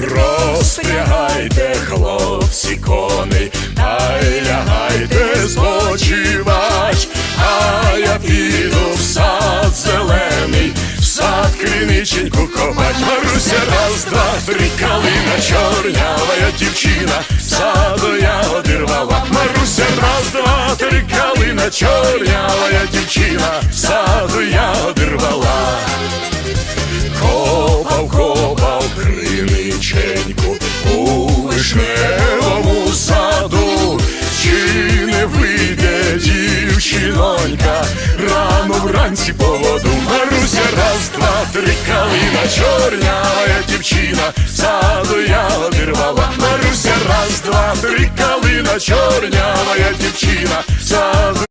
розпрягайте, хлопці, коней, та й лягайте спочивать, а я піду в сад зелений, в сад криниченьку копать. Маруся, раз, два, три, калина, чорнявая дівчина, саду я рвала. Маруся, раз, два, три, калина, чорнявая дівчина. Криниченьку у вишневому саду, чи не вийде дівчинонька рано вранці по воду. Маруся, раз, два, три, калина, чорнявая дівчина, саду я одірвала. Маруся, раз, два, три, калина, чорнявая дівчина, саду